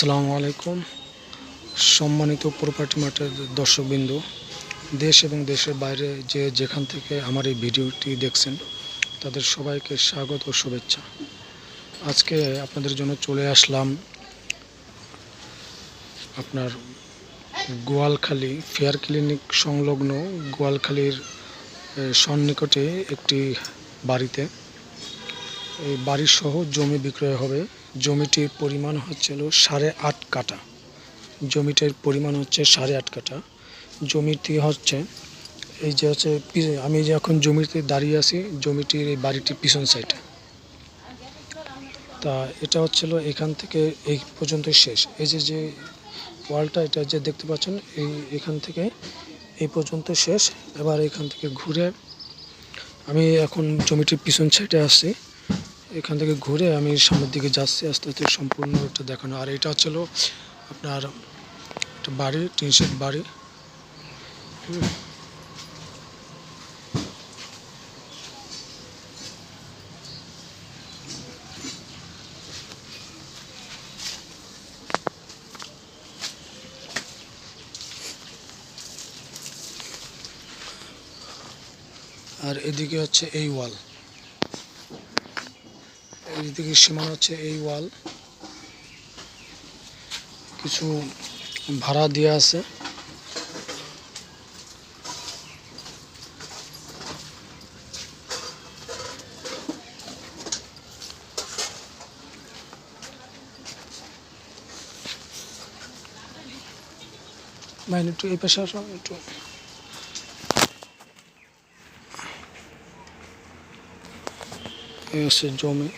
আসসালামু আলাইকুম। সম্মানিত প্রপার্টি মার্টের দর্শকবৃন্দ, দেশ এবং দেশের বাইরে যে যেখান থেকে আমার এই ভিডিওটি দেখছেন, তাদের সবাইকে স্বাগত ও শুভেচ্ছা। আজকে আপনাদের জন্য চলে আসলাম আপনার গোয়ালখালী ফেয়ার ক্লিনিক সংলগ্ন গোয়ালখালীর সন্নিকটে একটি বাড়িতে। এই বাড়ির সহ জমি বিক্রয় হবে। জমিটির পরিমাণ হচ্ছিল সাড়ে আট কাঠা। জমিটির পরিমাণ হচ্ছে সাড়ে আট কাঠা। জমিটি হচ্ছে, এই যে হচ্ছে আমি যে এখন জমিতে দাঁড়িয়ে আছি, জমিটির এই বাড়িটির পিছন সাইডে তা এটা হচ্ছিল এখান থেকে এই পর্যন্ত শেষ। এই যে যে ওয়ালটা, এটা যে দেখতে পাচ্ছেন, এই এখান থেকে এই পর্যন্ত শেষ। এবার এখান থেকে ঘুরে আমি এখন জমিটির পিছন সাইডে আসছি। এখান থেকে ঘুরে আমি সামনের দিকে যাচ্ছি, আস্তে আস্তে সম্পূর্ণ এটা দেখানো। আর এটা হচ্ছিল আপনার একটা বাড়ি, টিন শেড বাড়ি। আর এদিকে হচ্ছে এই ওয়াল। এইদিকে সীমানা হচ্ছে এই ওয়াল, কিছু ভাড়া দেওয়া আছে। একটু এই পাশে আসো একটু। এই হচ্ছে জমি।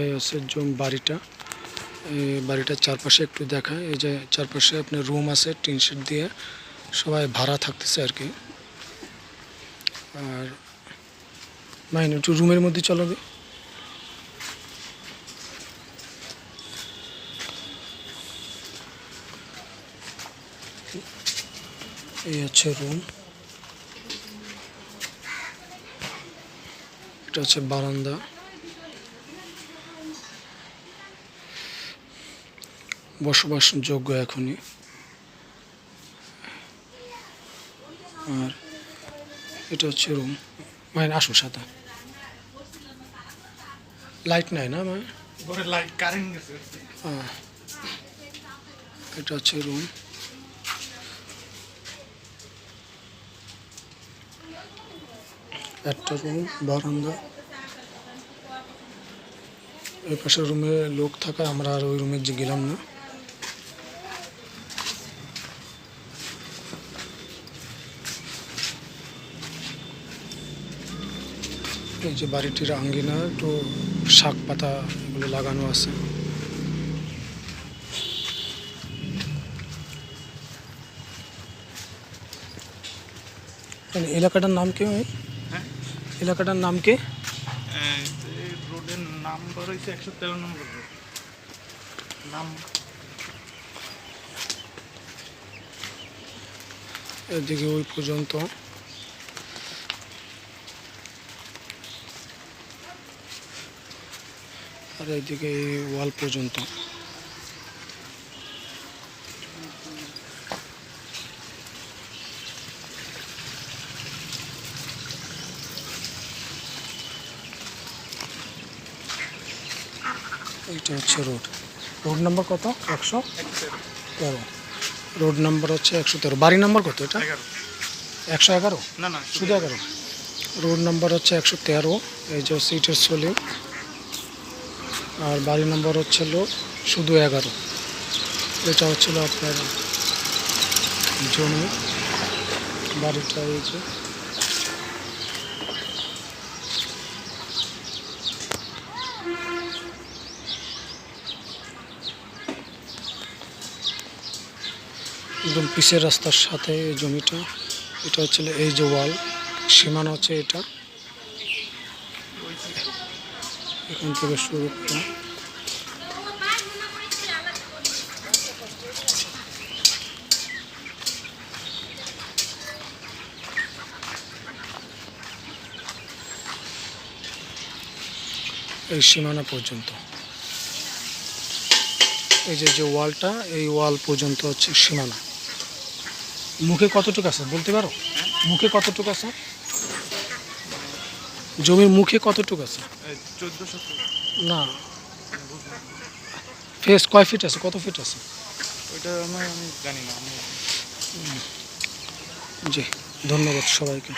এই হচ্ছে জমি বাড়িটা। এই বাড়িটার চারপাশে একটু দেখায়। এই যে চারপাশে আপনার রুম আছে, টিন শেড দিয়ে সবাই ভাড়া থাকতেছে আর কি। আর মাইন, একটু রুমের মধ্যে চলো এই হচ্ছে রুম। এটা হচ্ছে বারান্দা। বসবাসযোগ্য এখনই। আর এটা হচ্ছে রুম মায়ের আসো সাথে। লাইট নাই না মায়ের লাইট কারেন্ট। এটা হচ্ছে রুম একটা রুম, বারান্দা। এই পাশে রুমে লোক থাকায় আমরা আর ওই রুমে যে গেলাম না। এই যে বাড়িটির আঙ্গিনা, একটু শাক পাতা এগুলো লাগানো আছে। মানে এলাকাটার নাম কি ওই? হ্যাঁ এলাকাটার নাম কি? এই রোডের নাম্বার হয়েছে একশো তেরো নম্বর নাম। এদিকে ওই পর্যন্ত। আর এইদিকে এই ওয়াল পর্যন্ত। এইটা হচ্ছে রোড। রোড নাম্বার কত? একশো তেরো। রোড নাম্বার হচ্ছে একশো তেরো। বাড়ি নাম্বার কত এটা? একশো এগারো? না না শুধু এগারো? রোড নাম্বার হচ্ছে একশো তেরো। এই যে সিটের সলিম আর বাড়ি নাম্বার হচ্ছিল শুধু এগারো। এটা হচ্ছিল আপনার জমি। বাড়িটা এই যে একদম পিসের রাস্তার সাথে এই জমিটা। এটা হচ্ছে এই যে ওয়াল, সীমানা হচ্ছে এটা। এখান থেকে শুরু এই সীমানা পর্যন্ত। এই যে যে ওয়ালটা, এই ওয়াল পর্যন্ত হচ্ছে সীমানা। মুখে কতটুকু আছে? বলতে পারো? মুখে কতটুকু আছে? জমির মুখে কতটুকু আছে? না। ফেস কয় ফিট আছে? কত ফিট আছে? ওইটা আমি আমি জানি না জি ধন্যবাদ সবাইকে।